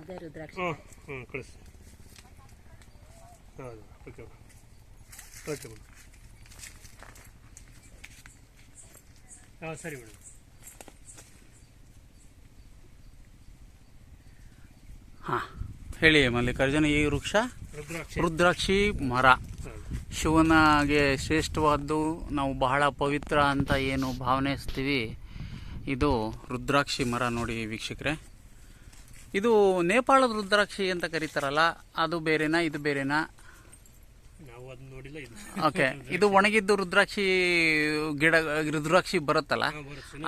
ಅದೇ ರುದ್ರಾಕ್ಷಿ. ಹ್ಞೂ ಹ್ಞೂ ಕಳಿಸಿ. ಹೌದು ಓಕೆ ಮೇಡಮ್ ಓಕೆ ಮೇಡಮ್. ಹಾಂ ಸರಿ ಮೇಡಮ್. ಹಾಂ ಹೇಳಿ ಮಲ್ಲಿಕಾರ್ಜುನ ಈ ವೃಕ್ಷ? ರುದ್ರಾಕ್ಷಿ. ರುದ್ರಾಕ್ಷಿ ಮರ. ಶಿವನಾಗೆ ಶಿವನಿಗೆ ಶ್ರೇಷ್ಠವಾದ್ದು ನಾವು ಬಹಳ ಪವಿತ್ರ ಅಂತ ಏನು ಭಾವನೆಸ್ತೀವಿ ಇದು ರುದ್ರಾಕ್ಷಿ ಮರ ನೋಡಿ ವೀಕ್ಷಕರೇ. ಇದು ನೇಪಾಳದ ರುದ್ರಾಕ್ಷಿ ಅಂತ ಕರೀತಾರಲ್ಲ ಅದು ಬೇರೆನಾ ಇದು ಬೇರೆನಾ? ನಾವು ಅದನ್ನ ನೋಡಿಲ್ಲ ಇದು ಓಕೆ ಇದು ಒಣಗಿದ್ದು ರುದ್ರಾಕ್ಷಿ ಗಿಡ ರುದ್ರಾಕ್ಷಿ ಬರುತ್ತಲ್ಲ?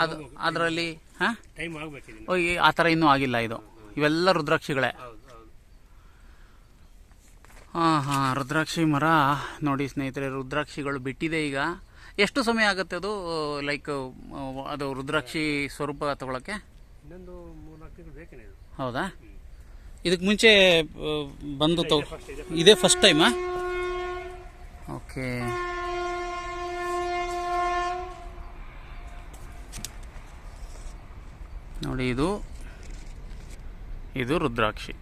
ಅದು ಅದರಲ್ಲಿ ಹಾಂ? ಟೈಮ್ ಆಗ್ಬೇಕು ಆ ಥರ ಇನ್ನೂ ಆಗಿಲ್ಲ ಇದು. ಇವೆಲ್ಲ ರುದ್ರಾಕ್ಷಿಗಳೇ. ಹಾಂ ಹಾಂ ರುದ್ರಾಕ್ಷಿ ಮರ. ನೋಡಿ ಸ್ನೇಹಿತರೆ ರುದ್ರಾಕ್ಷಿಗಳು ಬಿಟ್ಟಿದೆ ಈಗ. ಎಷ್ಟು ಸಮಯ ಆಗುತ್ತೆ ಅದು ಲೈಕ್ ಅದು ರುದ್ರಾಕ್ಷಿ ಸ್ವರೂಪ ತಗೊಳಕ್ಕೆ? ಇನ್ನೊಂದು ಹೌದಾ? ಇದಕ್ಕೆ ಮುಂಚೆ ಬಂದು ತಗೊ ಇದೆ ಫಸ್ಟ್ ಟೈಮಾ ಓಕೆ. ನೋಡಿ ಇದು. ಇದು ರುದ್ರಾಕ್ಷಿ.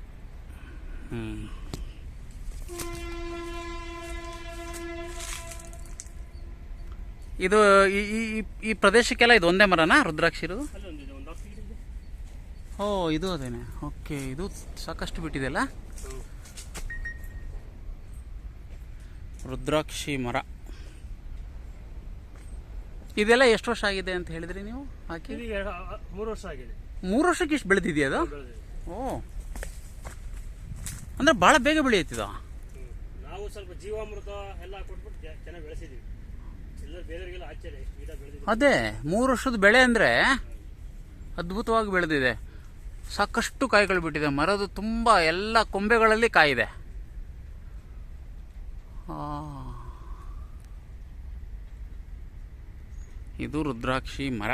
ಇದು ಈ- ಈ ಈ- ಈ ಪ್ರದೇಶಕ್ಕೆಲ್ಲ ಇದು ಒಂದೇ ಮರನಾ ರುದ್ರಾಕ್ಷಿ ಇರೋದು? ಓ ಇದು ಅದೇನೆ. ಓಕೆ ಇದು ಸಾಕಷ್ಟು ಬಿಟ್ಟಿದೆಯಲ್ಲ? ರುದ್ರಾಕ್ಷಿ ಮರ. ಇದೆಲ್ಲ ಎಷ್ಟು ವರ್ಷ ಆಗಿದೆ ಅಂತ ಹೇಳಿದ್ರಿ ನೀವು? ಹಾಕಿ? ಮೂರು ವರ್ಷ ಆಗಿದೆ. ಮೂರು ವರ್ಷಕ್ಕೆ ಇಷ್ಟು ಬೆಳೆದಿದೆಯಾ ಅದು? ಓ. ಅಂದ್ರೆ ಭಾಳ ಬೇಗ ಬೆಳೆಯುತ್ತಿದ. ನಾವು ಸ್ವಲ್ಪ ಜೀವಾಮೃತ ಎಲ್ಲ ಕೊಟ್ಬಿಟ್ಟು ಚೆನ್ನಾಗಿ ಬೆಳೆಸಿದೀವಿ. ಅದೇ ಮೂರು ವರ್ಷದ ಬೆಳೆ ಅಂದರೆ ಅದ್ಭುತವಾಗಿ ಬೆಳೆದಿದೆ. ಸಾಕಷ್ಟು ಕಾಯಿಗಳು ಬಿಟ್ಟಿದೆ. ಮರದ ತುಂಬ ಎಲ್ಲ ಕೊಂಬೆಗಳಲ್ಲಿ ಕಾಯಿದೆ. ಇದು ರುದ್ರಾಕ್ಷಿ ಮರ.